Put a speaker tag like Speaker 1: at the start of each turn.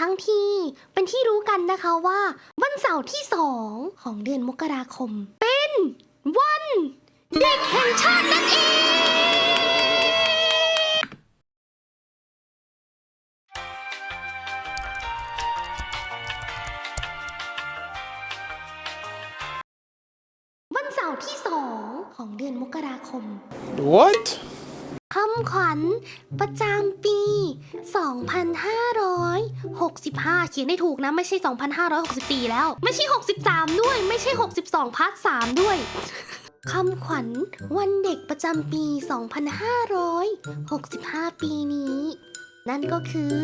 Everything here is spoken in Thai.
Speaker 1: ทั้งที เป็นที่รู้กันนะคะว่า วันเสาร์ที่สองของเดือนมกราคม เป็นวันเด็กแห่งชาตินั่นเองวันเสาร์ที่สองของเดือนมกราคม
Speaker 2: What?
Speaker 1: คำขวัญประจำปี 2565 เขียนได้ถูกนะ ไม่ใช่ 2564 แล้ว ไม่ใช่ 63 ด้วย ไม่ใช่ 62 พาร์ท 3 ด้วย คำขวัญวันเด็กประจำปี 2565 ปีนี้ นั่นก็คือ